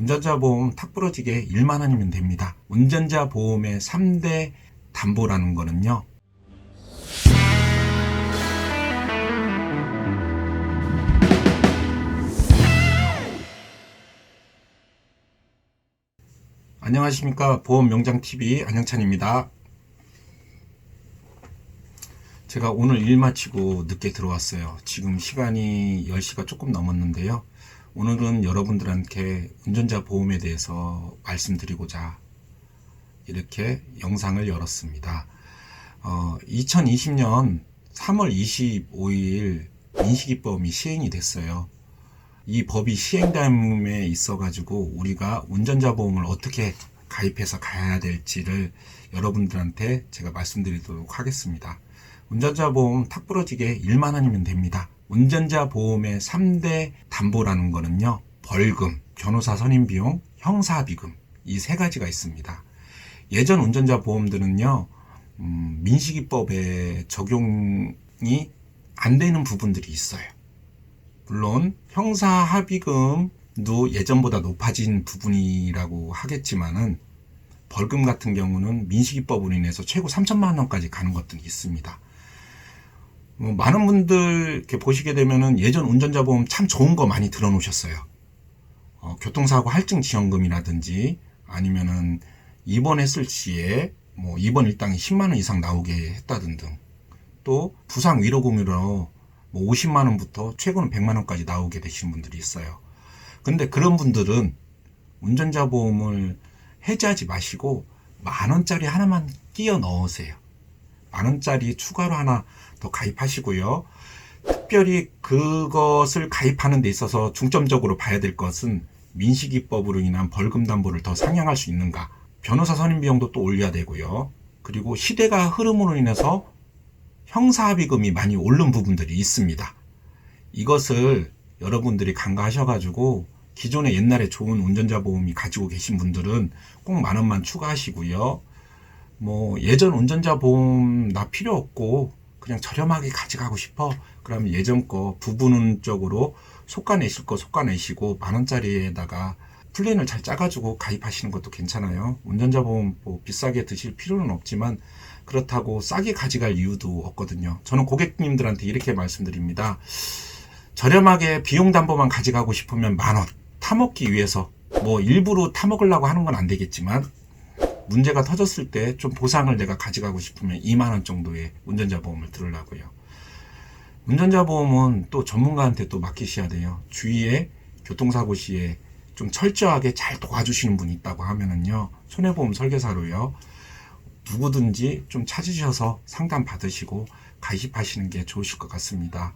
운전자 보험 탁 부러지게 1만 원이면 됩니다. 운전자 보험의 3대 담보라는 거는요. 안녕하십니까 보험 명장 TV 안영찬입니다. 제가 오늘 일 마치고 늦게 들어왔어요. 지금 시간이 10시가 조금 넘었는데요. 오늘은 여러분들한테 운전자 보험에 대해서 말씀드리고자 이렇게 영상을 열었습니다. 어, 2020년 3월 25일 민식이법이 시행이 됐어요. 이 법이 시행됨에 있어가지고 우리가 운전자 보험을 어떻게 가입해서 가야 될지를 여러분들한테 제가 말씀드리도록 하겠습니다. 운전자 보험 탁 부러지게 1만 원이면 됩니다. 운전자 보험의 3대 담보라는 거는요. 벌금, 변호사 선임 비용, 형사 비금 이 세 가지가 있습니다. 예전 운전자 보험들은요. 음, 민식이법에 적용이 안 되는 부분들이 있어요. 물론 형사 합의금도 예전보다 높아진 부분이라고 하겠지만은 벌금 같은 경우는 민식이법으로 인해서 최고 3천만 원까지 가는 것들이 있습니다. 뭐 많은 분들 이렇게 보시게 되면은 예전 운전자 보험 참 좋은 거 많이 들어놓으셨어요. 어, 교통사고 할증 지원금이라든지 아니면은 입원했을 시에 뭐 입원 일당이 10만 원 이상 나오게 했다든 등. 또 부상 위로금으로 뭐 50만 원부터 최고는 100만 원까지 나오게 되시는 분들이 있어요. 근데 그런 분들은 운전자 보험을 해지하지 마시고 만 원짜리 하나만 끼워 넣으세요. 만 원짜리 추가로 하나 더 가입하시고요. 특별히 그것을 가입하는 데 있어서 중점적으로 봐야 될 것은 민식이법으로 인한 벌금 담보를 더 상향할 수 있는가. 변호사 선임 비용도 또 올려야 되고요. 그리고 시대가 흐름으로 인해서 형사합의금이 많이 오른 부분들이 있습니다. 이것을 여러분들이 간과하셔가지고 기존에 옛날에 좋은 운전자 보험이 가지고 계신 분들은 꼭 만 원만 추가하시고요. 뭐 예전 운전자 보험 나 필요 없고 그냥 저렴하게 가져가고 싶어. 그러면 예전 거 부분적으로 속가내실 거 속가내시고 만 원짜리에다가 플랜을 잘 짜가지고 가입하시는 것도 괜찮아요. 운전자 보험 뭐 비싸게 드실 필요는 없지만 그렇다고 싸게 가져갈 이유도 없거든요. 저는 고객님들한테 이렇게 말씀드립니다. 저렴하게 비용 담보만 가져가고 싶으면 만 원. 타먹기 위해서 뭐 일부러 타먹으려고 하는 건 안 되겠지만 문제가 터졌을 때 좀 보상을 내가 가져가고 싶으면 2만 원 정도의 운전자 보험을 들으려고요. 운전자 보험은 또 전문가한테 또 맡기셔야 돼요. 주위에 교통사고 시에 좀 철저하게 잘 도와주시는 분이 있다고 하면은요. 손해보험 설계사로요. 누구든지 좀 찾으셔서 상담 받으시고 가입하시는 게 좋으실 것 같습니다.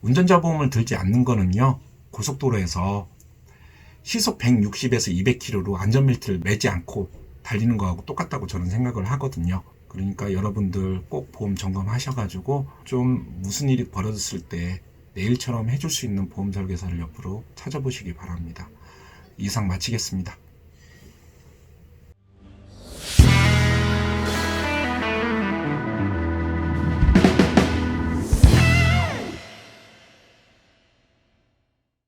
운전자 보험을 들지 않는 거는요. 고속도로에서 시속 160에서 200km로 안전벨트를 매지 않고 달리는 거하고 똑같다고 저는 생각을 하거든요. 그러니까 여러분들 꼭 보험 점검하셔가지고 좀 무슨 일이 벌어졌을 때 내일처럼 해줄 수 있는 보험 설계사를 옆으로 찾아보시기 바랍니다. 이상 마치겠습니다.